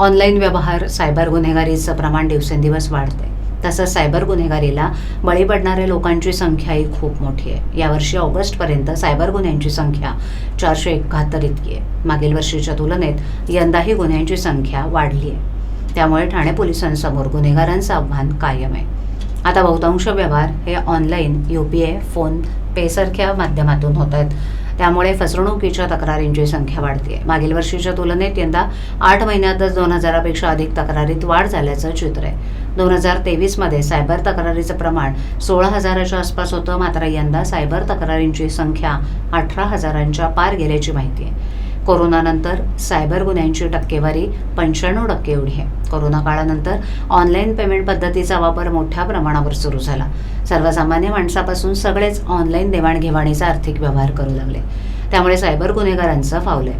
Online व्यवहार cyber गुन्हेगारीचं प्रमाण दिवसेंदिवस वाढते तसंच सायबर गुन्हेगारीला बळी पडणाऱ्या लोकांची संख्याही खूप मोठी आहे. यावर्षी ऑगस्टपर्यंत सायबर गुन्ह्यांची संख्या चारशे एकाहत्तर इतकी आहे. मागील वर्षीच्या तुलनेत यंदाही गुन्ह्यांची संख्या वाढली आहे त्यामुळे ठाणे पोलिसांसमोर गुन्हेगारांचं आव्हान कायम आहे. आता बहुतांश व्यवहार हे online U P I phone पेसारख्या माध्यमातून होत आहेत त्यामुळे फसवणुकीच्या तक्रारींची संख्या वाढते मागील वर्षीच्या तुलनेत यंदा आठ महिन्यातच दोन हजारापेक्षा अधिक तक्रारीत वाढ झाल्याचं चित्र आहे. दोन हजार तेवीसमध्ये सायबर तक्रारीचं प्रमाण सोळा हजाराच्या आसपास होतं मात्र यंदा सायबर तक्रारींची संख्या अठरा हजारांच्या पार गेल्याची माहिती आहे. कोरोनानंतर सायबर गुन्ह्यांची टक्केवारी पंच्याण्णव टक्के एवढी आहे. कोरोना काळानंतर ऑनलाईन पेमेंट पद्धतीचा वापर मोठ्या प्रमाणावर सुरू झाला. सर्वसामान्य माणसापासून सगळेच ऑनलाईन देवाणघेवाणीचा आर्थिक व्यवहार करू लागले. त्यामुळे सायबर गुन्हेगारांचं फावलंय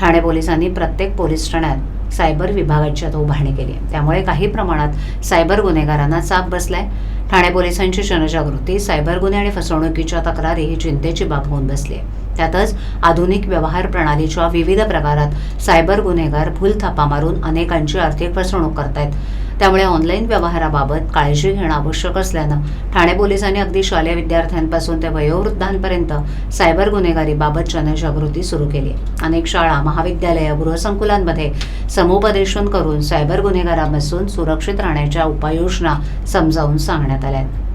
ठाणे पोलिसांनी प्रत्येक पोलीस ठाण्यात सायबर विभागाची आता उभारणी केली आहे. त्यामुळे काही प्रमाणात सायबर गुन्हेगारांना चाप बसलाय. ठाणे पोलिसांची जनजागृती सायबर गुन्हे आणि फसवणुकीच्या तक्रारी ही चिंतेची बाब होऊन बसली. आहे त्यातच आधुनिक व्यवहार प्रणालीच्या विविध प्रकारात सायबर गुन्हेगार भूलथापा मारून अनेकांची आर्थिक फसवणूक करतायत. त्यामुळे ऑनलाईन व्यवहाराबाबत काळजी घेणं आवश्यक असल्यानं ठाणे पोलिसांनी अगदी शालेय विद्यार्थ्यांपासून ते वयोवृद्धांपर्यंत सायबर गुन्हेगारीबाबत जनजागृती सुरू केली. अनेक शाळा महाविद्यालय गृहसंकुलांमध्ये समुपदेशन करून सायबर गुन्हेगारापासून सुरक्षित राहण्याच्या उपाययोजना समजावून सांगण्यात आल्या आहेत.